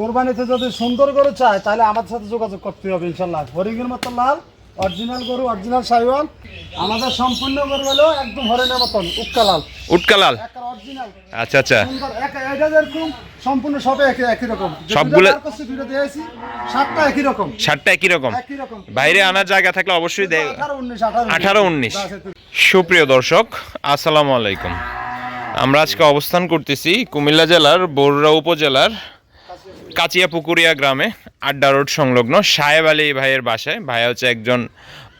কোরবানিতে যদি সুন্দর গরু চায় তাহলে আমাদের সাথে যোগাযোগ করতে হবে ইনশাল্লাহ হরিণের মতো লাল অরিজিনাল গরু অরিজিনাল সাইওয়াল। আমাদের সম্পূর্ণ গরু হলো একদম হরিণের মতন উটকালাল অরিজিনাল। আচ্ছা আচ্ছা। এটা যেরকম সম্পূর্ণ সবে একই একই রকম। সবগুলো- দিয়েছি সাতটা একই রকম। শার্টটা একই রকম। বাইরে আনার জায়গা থাকলে অবশ্যই দেয় আঠারো উনিশ। সুপ্রিয় দর্শক আসসালামু আলাইকুম। আমরা আজকে অবস্থান করতেছি কুমিল্লা জেলার বরুড়া উপজেলার কাচিয়াপুকুরিয়া গ্রামে আড্ডা রোড সংলগ্ন সাহেব আলী ভাইয়ের বাসায়। ভাই হচ্ছে একজন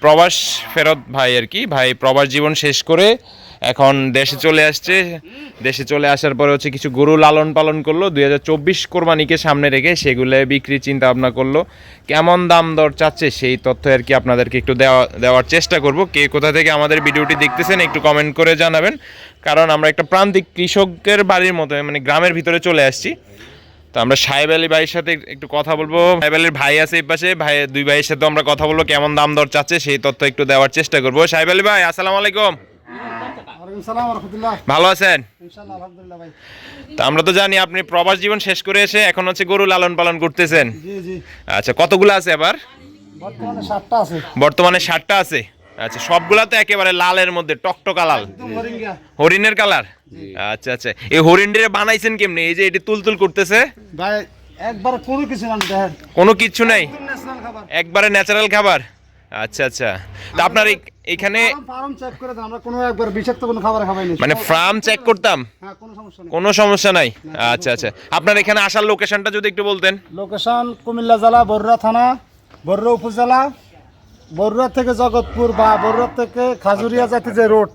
প্রবাস ফেরত ভাই আর কি। ভাই প্রবাস জীবন শেষ করে এখন দেশে চলে আসছে। দেশে চলে আসার পরে হচ্ছে কিছু গরু লালন পালন করল। দুই হাজার চব্বিশ কোরবানিকে সামনে রেখে সেগুলো বিক্রির চিন্তা ভাবনা করল। কেমন দাম দর চাচ্ছে সেই তথ্য আর কি আপনাদেরকে একটু দেওয়া দেওয়ার চেষ্টা করব। কে কোথা থেকে আমাদের ভিডিওটি দেখতেছেন একটু কমেন্ট করে জানাবেন। কারণ আমরা একটা প্রান্তিক কৃষকের বাড়ির মতো মানে গ্রামের ভিতরে চলে আসছি। তো আমরা সাহেব আলী ভাইয়ের সাথে একটু কথা বলব। সাহেব আলীর ভাই আছে এই পাশে ভাই দুই ভাইয়ের সাথে আমরা কথা বলব কেমন দাম দর চাচ্ছে সেই তথ্য একটু দেওয়ার চেষ্টা করব। সাহেব আলী ভাই আসসালামু আলাইকুম। ভালো আছেন? তো আমরা তো জানি আপনি প্রবাস জীবন শেষ করে এসে এখন হচ্ছে গরু লালন পালন করতেছেন। আচ্ছা কতগুলো আছে আবার? বর্তমানে আছে। বর্তমানে ষাটটা আছে। আচ্ছা সবগুলা তো একেবারে লালের মধ্যে টকটকা লাল। হরিণের কালার। আচ্ছা আচ্ছা। এই হরিণটিরে বানাইছেন কেমনি? এই যে এটি তুলতুল করতেছে? ভাই একবার কোনো কিছু না দেখেন। কোনো কিচ্ছু নাই? একবারে ন্যাচারাল খাবার? আচ্ছা আচ্ছা। তা আপনার এইখানে ফার্ম চেক করে আমরা কোনো একবার বিষাক্ত কোনো খাবার খাবাইনি মানে ফার্ম চেক করতাম? হ্যাঁ কোনো সমস্যা নেই। কোনো সমস্যা নাই? আচ্ছা আচ্ছা। আপনার এখানে আসার লোকেশনটা যদি একটু বলতেন। লোকেশন কুমিল্লা জেলা বরুড়া থানা বরুড়া উপজেলা বরুড়া থেকে জগৎপুর বা বরুড়া থেকে খাজুরিয়া যাতে যে রোড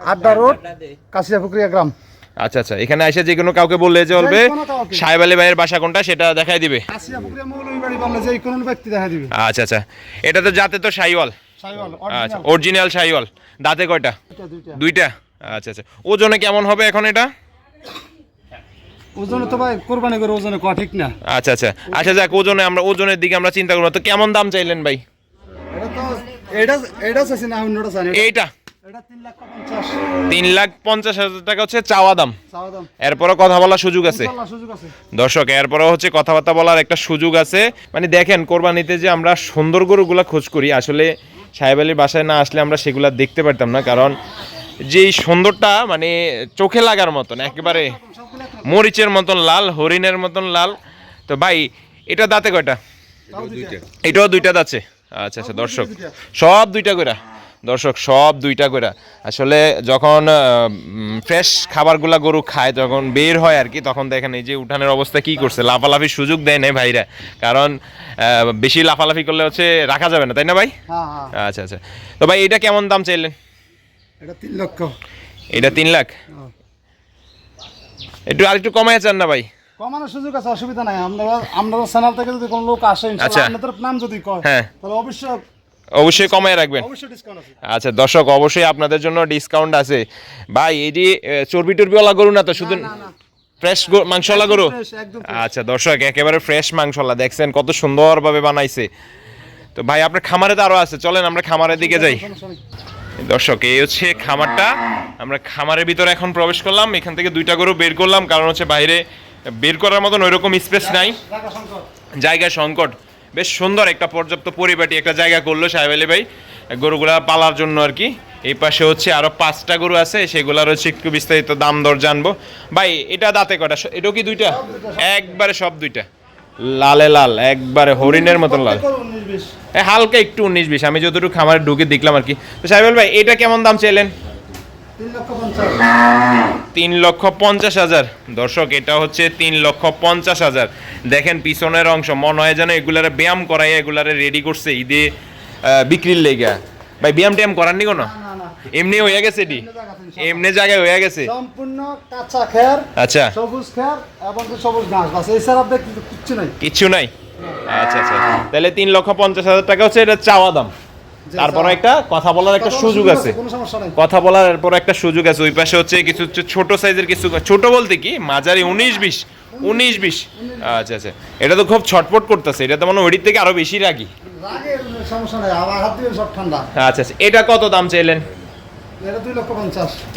আড্ডা রোড কাশিয়াপুকুরিয়া গ্রাম। আচ্ছা আচ্ছা এখানে এসে যে কোনো কাউকে বললে যে বলবে যে সাহেব আলী ভাইয়ের বাসা কোনটা সেটা দেখাই দিবে। কাশিয়াপুকুরিয়া মৌলভী বাড়ি বললে যে কোনো ব্যক্তি দেখা দিবে। আচ্ছা আচ্ছা এটা তো যাতে তো সাইওয়াল। সাইওয়াল আচ্ছা অরিজিনাল সাইওয়াল। দাঁতে কয়টা? দুইটা দুইটা। দুইটা? আচ্ছা আচ্ছা ওজনে কেমন হবে এখন এটা? ওজনে তো ভাই কোরবানি করে ওজনে কয়া ঠিক না। আচ্ছা আচ্ছা আচ্ছা যাক ওজনে আমরা ওজনের দিকে আমরা চিন্তা করব। তো কেমন দাম চাইলেন ভাই? এইটা। তিন লাখ পঞ্চাশ। হাজার টাকা হচ্ছে চাওয়া দাম। এরপরও কথা বলার সুযোগ আছে। দর্শক এরপরও হচ্ছে কথাবার্তা বলার একটা সুযোগ আছে। মানে দেখেন কোরবানিতে যে আমরা সুন্দর গরুগুলা খোঁজ করি আসলে সাহেব আলীর বাসায় না আসলে আমরা সেগুলা দেখতে পারতাম না কারণ যেই সুন্দরটা মানে চোখে লাগার মতন একেবারে মরিচের মতন লাল হরিণের মতন লাল। তো ভাই এটা দাঁতে কয়টা? এটাও দুইটা। দাঁতছে আচ্ছা আচ্ছা দর্শক সব দুইটা করে দর্শক সব দুইটা করে আসলে যখন ফ্রেশ খাবারগুলা গরু খায় যখন বের হয় আর কি তখন দেখেন এই যে উঠানের অবস্থা কি করছে। লাফালাফির সুযোগ দেয় না ভাইরা। কারণ বেশি লাফালাফি করলে হচ্ছে রাখা যাবে না তাই না ভাই? হ্যাঁ হ্যাঁ। আচ্ছা আচ্ছা। তো ভাই এটা কেমন দাম চাইলেন? এটা তিন লক্ষ। এটা তিন লাখ? হ্যাঁ। একটু আরেকটু কমায় চান না ভাই? কমানোর সুযোগ আছে অসুবিধা নাই। আপনারা চ্যানেল থেকে যদি কোনো লোক আসে আচ্ছা। ইনশাআল্লাহ আপনাদের নাম যদি কয় হ্যাঁ। তাহলে অবশ্যই অবশ্যই কমায় রাখবেন। আচ্ছা দর্শক অবশ্যই আপনাদের জন্য ডিসকাউন্ট আছে। ভাই এই যে চর্বি টর্বিওয়ালা গরু না তো? শুধু ফ্রেশ মাংসওয়ালা গরু? আচ্ছা দর্শক একেবারে ফ্রেশ মাংসওয়ালা। দেখছেন কত সুন্দরভাবে বানাইছে। তো ভাই আপনার খামারে তো আরও আছে। চলেন আমরা খামারের দিকে যাই। দর্শক এই হচ্ছে খামারটা। আমরা খামারের ভিতরে এখন প্রবেশ করলাম। এখান থেকে দুইটা গরু বের করলাম। কারণ হচ্ছে বাইরে বের করার মতন ওইরকম স্পেস নাই। জায়গা সংকট। বেশ সুন্দর একটা পর্যাপ্ত পরিপাটি একটা জায়গা করল সাহেব আলী ভাই। গরুগুলা পালার জন্য আর কি। এই পাশে হচ্ছে আরও পাঁচটা গরু আছে সেগুলার হচ্ছে একটু বিস্তারিত দাম দর জানব। ভাই এটা দাঁতে কটা এটাও কি দুইটা? একবারে সব দুইটা। লালে লাল একবারে হরিণের মতন লাল। হালকা একটু উনিশ বিশ। আমি যতটুকু খামারে ঢুকে দেখলাম আর কি। তো সাহেব ভাই এটা কেমন দাম চাইলেন? তিন লক্ষ পঞ্চাশ হাজার। দর্শক এটা হচ্ছে তিন লক্ষ পঞ্চাশ হাজার। দেখেন পিছনের অংশ মনে হয় যেন এগুলারে ব্যায়াম করাই এগুলারে রেডি করছে ঈদে বিক্রির লেগা। ভাই ব্যায়াম ট্যায়াম করাননি কোনো? এমনি হয়ে গেছে ডি এমনি জায়গায় হয়ে গেছে? সম্পূর্ণ কাঁচা খের আচ্ছা। সবুজ খের এবং সবুজ ঘাস। বাস এই কিন্তু কিচ্ছু নাই। কিচ্ছু নাই? আচ্ছা আচ্ছা। তাহলে তিন লক্ষ পঞ্চাশ হাজার টাকা হচ্ছে এটা চাওয়া দাম। তারপরে একটা কথা বলার একটা সুযোগ আছে। কথা বলার এরপর একটা সুযোগ আছে ওই পাশে হচ্ছে কিছু হচ্ছে ছোট সাইজের কিছু ছোট বলতে কি? মাঝারি উনিশ বিশ উনিশ বিশ। আচ্ছা আচ্ছা। এটা তো খুব ছটপট করতেছে এটা তো মানে ওইটির থেকে আরও বেশি রাগি। আচ্ছা আচ্ছা। এটা কত দাম চাইলেন?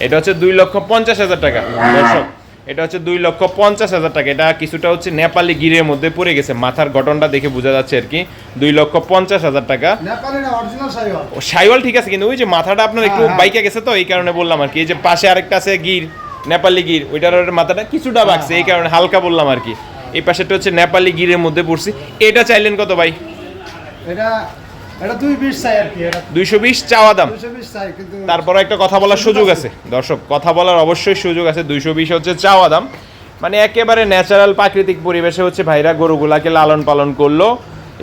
এটা হচ্ছে দুই লক্ষ পঞ্চাশ হাজার টাকা। দর্শক এটা হচ্ছে দুই লক্ষ পঞ্চাশ হাজার টাকা। এটা কিছুটা হচ্ছে নেপালি গিরের মধ্যে পড়ে গেছে। মাথার গঠনটা দেখে বোঝা যাচ্ছে আর কি। দুই লক্ষ পঞ্চাশ হাজার টাকা। সাইওয়াল ও সাইওয়াল ঠিক আছে কিন্তু ওই যে মাথাটা আপনার একটু হ্যাঁ, হ্যাঁ। বাইকে গেছে তো এই কারণে বললাম আর কি। এই যে পাশে আরেকটা আছে গির নেপালি গির ওইটার মাথাটা কিছুটা বাকছে এই কারণে হালকা বললাম আর কি। এই পাশেটা হচ্ছে নেপালি গিরের মধ্যে পড়ছি। এটা চাইলেন কত ভাই? এটা দুইশো বিশ চাওয়া দাম। তারপরে একটা কথা বলার সুযোগ আছে। দর্শক কথা বলার অবশ্যই সুযোগ আছে। দুইশো বিশ হচ্ছে চাওয়া দাম। মানে একেবারে ন্যাচারাল প্রাকৃতিক পরিবেশে হচ্ছে ভাইরা গরুগুলাকে লালন পালন করল।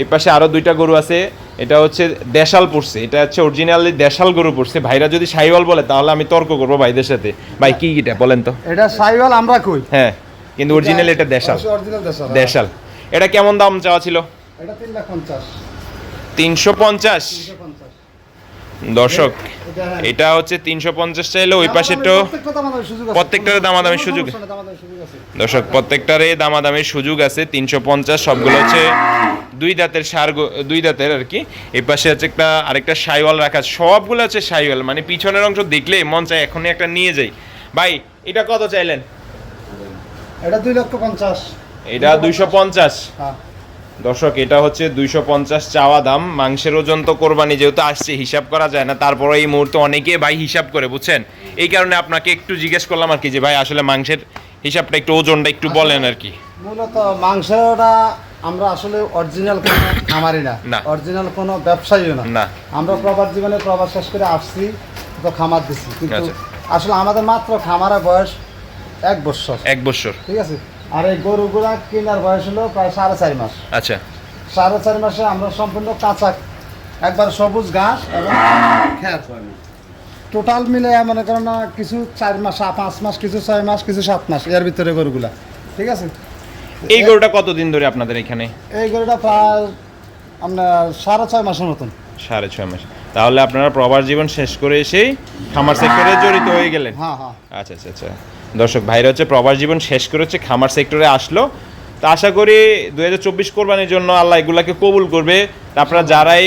এই পাশে আরও দুইটা গরু আছে। এটা হচ্ছে দেশাল পড়ছে এটা হচ্ছে অরিজিনালি দেশাল গরু পড়ছে ভাইরা যদি সাইওয়াল বলে তাহলে আমি তর্ক করব ভাইদের সাথে। ভাই কি এটা বলেন তো? এটা সাইওয়াল আমরা কই? হ্যাঁ কিন্তু অরিজিনাল এটা দেশাল হ্যাঁ। দেশাল। এটা কেমন দাম চাওয়া ছিল? এটা তিন লাখ পঞ্চাশ। তিনশো পঞ্চাশ। দর্শক এটা হচ্ছে তিনশো পঞ্চাশ চাইলে ওই পাশেটাও প্রত্যেকটার দামাদামির সুযোগ। দর্শক প্রত্যেকটারে দামাদামির সুযোগ আছে তিনশো পঞ্চাশ সবগুলো হচ্ছে দুই দাঁতের সার দুই দাঁতের আর কি। এই পাশে হচ্ছে একটা আরেকটা সাইওয়াল রাখা সবগুলো হচ্ছে সাইওয়াল মানে পিছনের অংশ দেখলে মন চায় এখনই একটা নিয়ে যাই। ভাই এটা কত চাইলেন? এটা দুই লক্ষ পঞ্চাশ। এটা দুইশো পঞ্চাশ। হ্যাঁ। দর্শক এটা হচ্ছে দুইশো পঞ্চাশ চাওয়া দাম। মাংসের ওজন তো কোরবানি যেহেতু আসছে হিসাব করা যায় না। তারপরে এই মুহূর্তে অনেকে ভাই হিসাব করে বুঝছেন? এই কারণে আপনাকে একটু জিজ্ঞেস করলাম আর কি যে ভাই আসলে মাংসের হিসাবটা একটু ওজনটা একটু বলেন আর কি। মূলত মাংসটা আমরা আসলে অরিজিনাল কোনো খামারি না। অরিজিনাল কোনো ব্যবসায়ীও না। আমরা প্রবাস জীবনে প্রবাস শেষ করে আসছি তো খামার দিছি। কিন্তু আচ্ছা। আসলে আমাদের মাত্র খামারের বয়স এক বছর। এক বছর। ঠিক আছে? আর এই গরুগুলা কেনার বয়স হলো প্রায় সাড়ে চার মাস। আচ্ছা। সাড়ে চার মাসে আমরা সম্পূর্ণ কাঁচা একবার সবুজ ঘাস এবং টোটাল মিলে মনে করেন না কিছু চার মাস পাঁচ মাস কিছু ছয় মাস কিছু সাত মাস এর ভিতরে গরুগুলা। ঠিক আছে? এই গরুটা কতদিন ধরে আপনাদের এখানে? এই গরুটা প্রায় আপনার সাড়ে ছয় মাসের মতন। সাড়ে ছয় মাস। তাহলে আপনারা প্রবাস জীবন শেষ করে এসেই খামার সেক্টরে জড়িত হয়ে গেলেন। হ্যাঁ হ্যাঁ। আচ্ছা আচ্ছা আচ্ছা। দর্শক ভাইরা হচ্ছে প্রবাস জীবন শেষ করে হচ্ছে খামার সেক্টরে আসলো। তো আশা করি দু হাজার চব্বিশ কোরবানির জন্য আল্লাহ এগুলাকে কবুল করবে। আপনারা যারাই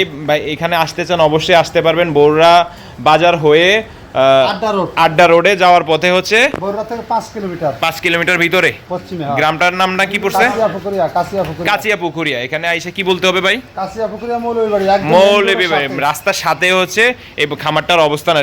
এখানে আসতে চান অবশ্যই আসতে পারবেন। বৌরা বাজার হয়ে আড্ডা আড্ডা রোডে যাওয়ার পথে হচ্ছে পাঁচ কিলোমিটার। ভিতরে। গ্রামটার নাম না নামটা কি পড়ছে? কাচিয়া পুকুরিয়া এখানে আইসে কি বলতে হবে ভাই? বাড়ি মৌলবী। রাস্তার সাথে হচ্ছে এই খামারটার অবস্থান।